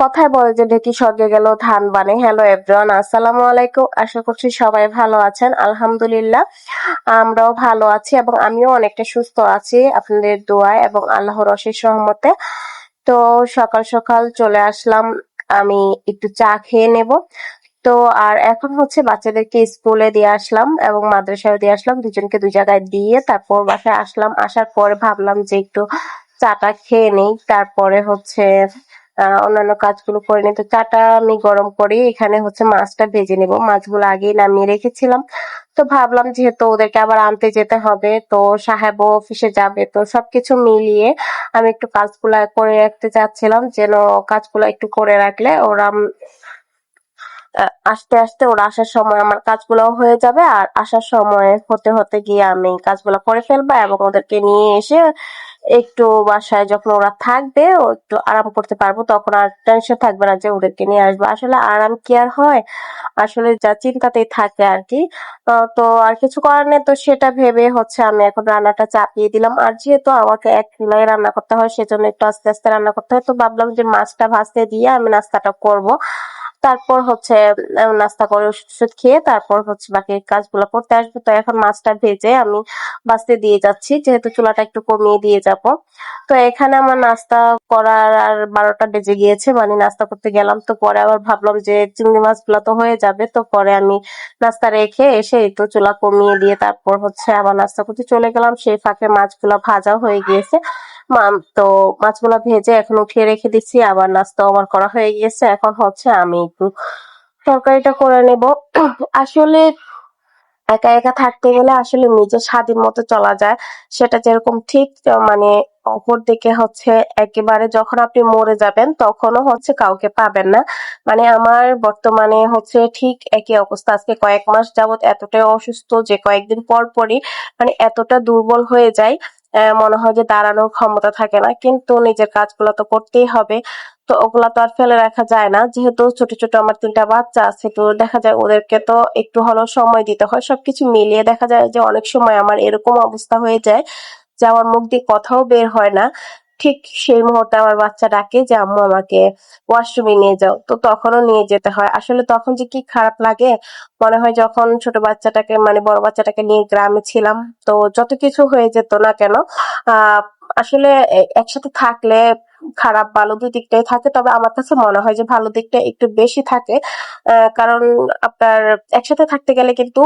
কথায় বলে যে ঢেকি স্বর্গে গেল, ধান বানে। হ্যালো এভরিওয়ান আসসালামু আলাইকুম। আশা করছি সবাই ভালো আছেন। আলহামদুলিল্লাহ, আমরাও ভালো আছি এবং আমিও অনেকটা সুস্থ আছি আপনাদের দোয়ায় এবং আল্লাহর অশেষ রহমতে। তো সকাল সকাল চলে আসলাম, আমি একটু চা খেয়ে নেব। তো আর এখন হচ্ছে বাচ্চাদেরকে স্কুলে দিয়ে আসলাম এবং মাদ্রাসায় দিয়ে আসলাম, দুজনকে দুই জায়গায় দিয়ে তারপর বাসায় আসলাম। আসার পরে ভাবলাম যে একটু চাটা খেয়ে নেই, তারপরে হচ্ছে অন্যান্য কাজগুলো করে নিই। তো চাটা আমি গরম করি। এখানে হচ্ছে মাছটা ভেজে নেব। মাছগুলো আগেই নামিয়ে রেখেছিলাম। তো ভাবলাম যেহেতু ওদেরকে আবার আনতে যেতে হবে, তো সাহেবও অফিসে যাবে। তো সবকিছু মিলিয়ে আমি একটু কাজগুলো করে রাখতে চাচ্ছিলাম, যেন কাজগুলো একটু করে রাখলে ওরা আস্তে আস্তে ওরা আসার সময় আমার কাজগুলো হয়ে যাবে। আর আসার সময় হতে হতে গিয়ে আমি কাজগুলো করে ফেলব এবং ওদেরকে নিয়ে এসে একটু বাসায় যখন ওরা থাকবে, ও একটু আরাম করতে পারব, তখন আর টেনশন থাকবে না যে ওদেরকে নিয়ে আসব। আসলে আরাম কি আর হয়? আসলে যা চিন্তাতেই থাকে আর কি। তো আর কিছু করার নেই, তো সেটা ভেবে হচ্ছে আমি এখন রান্নাটা চাপিয়ে দিলাম। আর যেহেতু আমাকে এক চুলায় রান্না করতে হয়, সেজন্য একটু আস্তে আস্তে রান্না করতে হয়, তো ভাবলাম যে মাছটা ভাজতে দিয়ে আমি নাস্তাটা করব। তারপর হচ্ছে নাস্তা করে ওষুধ টষুধ খেয়ে তারপর হচ্ছে বাকি কাজগুলো করতে আসব। তো এখন মাছটা ভেজে আমি বাঁচতে দিয়ে যাচ্ছি, যেহেতু চুলাটা একটু কমিয়ে দিয়ে যাব। তো এখানে আমার নাস্তা করার আর বারোটা বেজে গিয়েছে মানে নাস্তা করতে গেলাম। তো পরে আবার ভাবলাম যে চিংড়ি মাছগুলো তো হয়ে যাবে, তো পরে আমি নাস্তা রেখে এসে একটু চুলা কমিয়ে দিয়ে তারপর হচ্ছে আবার নাস্তা করতে চলে গেলাম। সেই ফাঁকে মাছগুলো ভাজা হয়ে গিয়েছে। তো মাছগুলো ভেজে এখন উঠিয়ে রেখে দিচ্ছি, আবার নাস্তা আমার করা হয়ে গিয়েছে। এখন হচ্ছে আমি একটু তরকারিটা করে নেব। আসলে একা একা থাকতে গেলে আসলে নিজের স্বাধীন মতো চলা যায়, সেটা যেরকম ঠিক মানে অপর দিকে হচ্ছে একেবারে যখন আপনি মরে যাবেন, তখনও হচ্ছে কাউকে পাবেন না। মানে আমার বর্তমানে হচ্ছে ঠিক একই অবস্থা। আজকে কয়েক মাস যাবত এতটাই অসুস্থ যে কয়েকদিন পর পরই মানে এতটা দুর্বল হয়ে যায় মনে হয় যে দাঁড়ানোর ক্ষমতা থাকে না, কিন্তু নিজের কাজগুলো তো করতেই হবে। তো ওগুলা তো আর ফেলে রাখা যায় না। যেহেতু ছোট ছোট আমার তিনটা বাচ্চা আছে, তো দেখা যায় ওদেরকে তো একটু হলেও সময় দিতে হয়। সবকিছু মিলিয়ে দেখা যায় যে অনেক সময় আমার এরকম অবস্থা হয়ে যায় যে আমার মুখ দিয়ে কথাও বের হয় না। ঠিক সেই মুহূর্তে আমার বাচ্চা ডাকে যে, আম্মু, আমাকে ওয়াশরুমে নিয়ে যাও। তো তখনও নিয়ে যেতে হয়। আসলে তখন যে কি খারাপ লাগে, মনে হয় যখন ছোট বাচ্চাটাকে মানে বড় বাচ্চাটাকে নিয়ে গ্রামে ছিলাম, তো যত কিছু হয়ে যেত না কেন আসলে একসাথে থাকলে খারাপ ভালো দুই দিকটাই থাকে। তবে আমার কাছে মনে হয় যে ভালো দিকটা একটু বেশি থাকে কারণ আপনার একসাথে থাকতে গেলে কিন্তু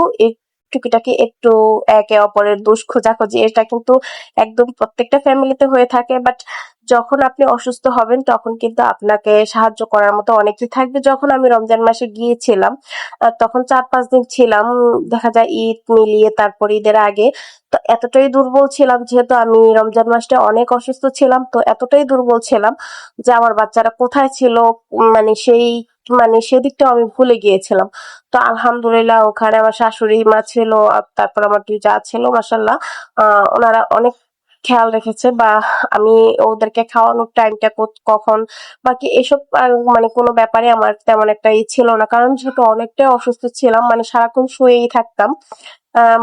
টুকিটাকি একটু একে অপরের দোষ খোঁজাখুঁজি, এটা কিন্তু একদম প্রত্যেকটা ফ্যামিলিতে হয়ে থাকে। বাট যখন আপনি অসুস্থ হবেন, তখন কিন্তু আপনাকে সাহায্য করার মতো অনেকেই থাকবে। যখন আমি রমজান মাসে গিয়েছিলাম তখন চার পাঁচ দিন ছিলাম, দেখা যায় ঈদ মিলিয়ে তারপর ঈদের আগে। তো এতটাই দুর্বল ছিলাম, যেহেতু আমি রমজান মাসটা অনেক অসুস্থ ছিলাম, তো এতটাই দুর্বল ছিলাম যে আমার বাচ্চারা কোথায় ছিল মানে সেই মানে সেদিকটা আমি ভুলে গিয়েছিলাম। তো আলহামদুলিল্লাহ ওখানে আমার শাশুড়ি মা ছিল তারপর আমার দুই যা ছিল মাসাল্লাহ ওনারা অনেক খেয়াল রেখেছে বা আমি ওদেরকে খাওয়ানোর টাইমটা কখন বাকি এসব মানে কোনো ব্যাপারে আমার তেমন একটা ই ছিল না। কারণ যেহেতু অনেকটাই অসুস্থ ছিলাম মানে সারাক্ষণ শুয়েই থাকতাম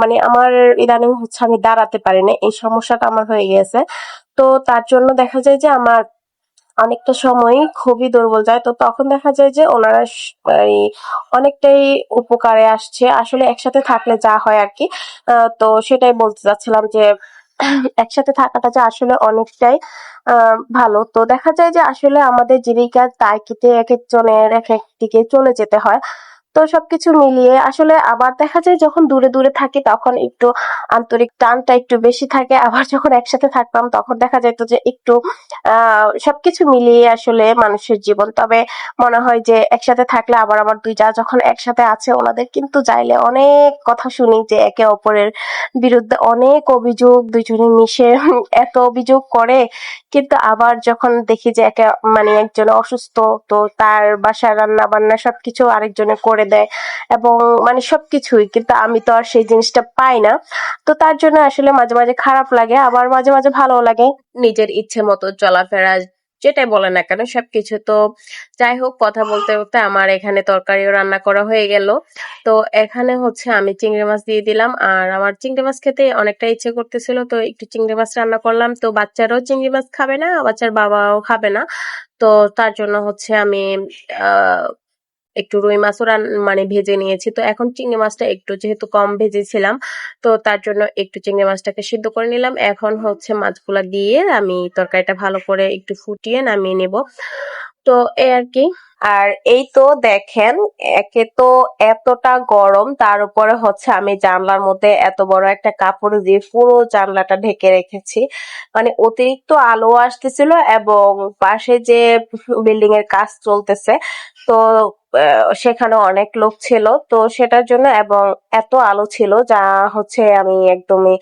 মানে আমার ইদানিং হচ্ছে আমি দাঁড়াতে পারি না এই সমস্যাটা আমার হয়ে গেছে তো তার জন্য দেখা যায় যে আমার অনেকটা সময় খুবই দুর্বল যায়। তো তখন দেখা যায় যে ওনারা অনেকটাই উপকারে আসছে। আসলে একসাথে থাকলে যা হয় আর কি। তো সেটাই বলতে চাচ্ছিলাম যে একসাথে থাকাটা যে আসলে অনেকটাই ভালো। তো দেখা যায় যে আসলে আমাদের জীবিকার তাগিদে এক একজনের এক এক দিকে চলে যেতে হয়। তো সবকিছু মিলিয়ে আসলে আবার দেখা যায় যখন দূরে দূরে থাকি তখন একটু আন্তরিক টানটা একটু বেশি থাকে। আবার যখন একসাথে থাকতাম তখন দেখা যেত যে একটু সবকিছু মিলিয়ে আসলে মানুষের জীবন। তবে মনে হয় যে একসাথে থাকলে আবার আমার দুই যা যখন একসাথে আছে ওনাদের কিন্তু যাইলে অনেক কথা শুনি যে একে অপরের বিরুদ্ধে অনেক অভিযোগ দুজনে মিশে এত অভিযোগ করে। কিন্তু আবার যখন দেখি যে একে মানে একজন অসুস্থ, তো তার বাসার রান্না বান্না সবকিছু আরেকজনে করে দেয় এবং মানে সবকিছুই, কিন্তু আমি তো আর সেই জিনিসটা পাই না। তো তার জন্য আসলে মাঝে মাঝে খারাপ লাগে, আবার মাঝে মাঝে ভালো লাগে। নিজের ইচ্ছে মতো চলাফেরা যেটাই বলে না কেন, সবকিছু তো যাই হোক, কথা বলতে বলতে আমার এখানে তরকারিও রান্না করা হয়ে গেল। তো এখানে হচ্ছে আমি চিংড়ি মাছ দিয়ে দিলাম, আর আমার চিংড়ি মাছ খেতে অনেকটা ইচ্ছে করতেছিল, তো একটু চিংড়ি মাছ রান্না করলাম। তো বাচ্চারাও চিংড়ি মাছ খাবে না, বাচ্চার বাবাও খাবে না। তো তার জন্য হচ্ছে আমি একটু রুই মাছও মানে ভেজে নিয়েছি। তো এখন চিংড়ি মাছটা একটু যেহেতু কম ভেজেছিলাম, তো তার জন্য একটু চিংড়ি মাছটাকে সিদ্ধ করে নিলাম। এখন হচ্ছে মাছগুলা দিয়ে আমি তরকারিটা ভালো করে একটু ফুটিয়ে নামিয়ে নেব। তো এই আর কি। আর এই তো দেখেন, একে তো এতটা গরম, তার উপরে হচ্ছে আমি জানলার মধ্যে এত বড় একটা কাপড় দিয়ে পুরো জানলাটা ঢেকে রেখেছি। মানে অতিরিক্ত আলো আসতেছিল এবং পাশে যে বিল্ডিং এর কাজ চলতেছে, তো সেখানে অনেক লোক ছিল। তো সেটার জন্য এবং এত আলো ছিল যা হচ্ছে আমি একদমই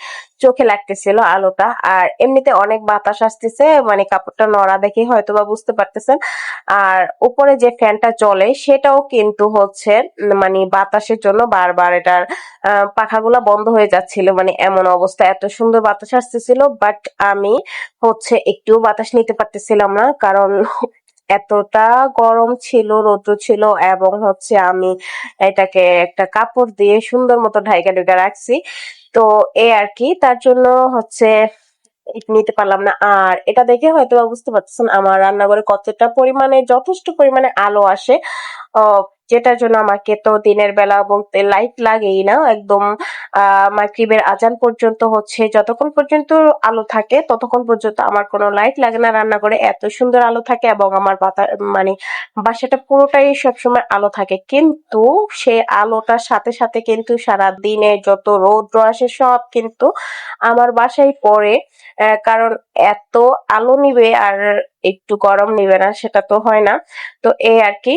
চোখে লাগতেছিল আলোটা। আর এমনিতে অনেক বাতাস আসতেছে মানে কাপড়টা নড়া দেখে হয়তো বা বুঝতে পারতেছেন। আর উপরে যে ফ্যানটা চলে সেটাও কিন্তু হচ্ছে মানে বাতাসের জন্য বারবার এটার পাখাগুলা বন্ধ হয়ে যাচ্ছিল। মানে এমন অবস্থা, এত সুন্দর বাতাস আসতেছিল বাট আমি হচ্ছে একটুও বাতাস নিতে পারতেছিলাম না। কারণ এতটা গরম ছিল, রৌদ্র ছিল এবং হচ্ছে আমি এটাকে একটা কাপড় দিয়ে সুন্দর মতো ঢাইকা ঢুকা রাখছি। তো এ আর কি, তার জন্য হচ্ছে নিতে পারলাম না। আর এটা দেখে হয়তো বুঝতে পারতেছেন, আমার রান্নাঘরে কতটা পরিমাণে, যথেষ্ট পরিমাণে আলো আসে। যেটার জন্য আমাকে তো দিনের বেলা বলতে লাইট লাগেই না। একদম মাগরিবের আজান পর্যন্ত হচ্ছে, যতক্ষণ পর্যন্ত আলো থাকে, ততক্ষণ পর্যন্ত আমার কোনো লাইট লাগে না রান্না করে এত সুন্দর আলো থাকে এবং আমার বাতা মানে বাসাটা পুরোটাই সবসময় আলো থাকে। কিন্তু সে আলোটার সাথে সাথে কিন্তু সারা দিনে যত রৌদ্র আসে সব কিন্তু আমার বাসায় পড়ে কারণ এত আলো নিবে আর একটু গরম নিবে না, সেটা তো হয় না। তো এই আর কি।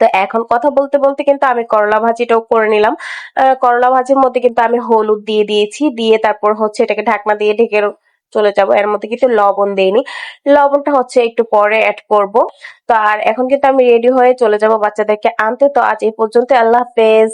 তো এখন কথা বলতে বলতে কিন্তু আমি করলা ভাজিটাও করে নিলাম। করলা ভাজির মধ্যে কিন্তু আমি হলুদ দিয়ে দিয়েছি, দিয়ে তারপর হচ্ছে এটাকে ঢাকনা দিয়ে ঢেকে চলে যাব। এর মধ্যে কিন্তু লবণ দেইনি। লবণটা হচ্ছে একটু পরে অ্যাড করব। তো আর এখন কিন্তু আমি রেডি হয়ে চলে যাব বাচ্চাদেরকে আনতে। তো আজ এই পর্যন্ত আল্লাহ হাফেজ।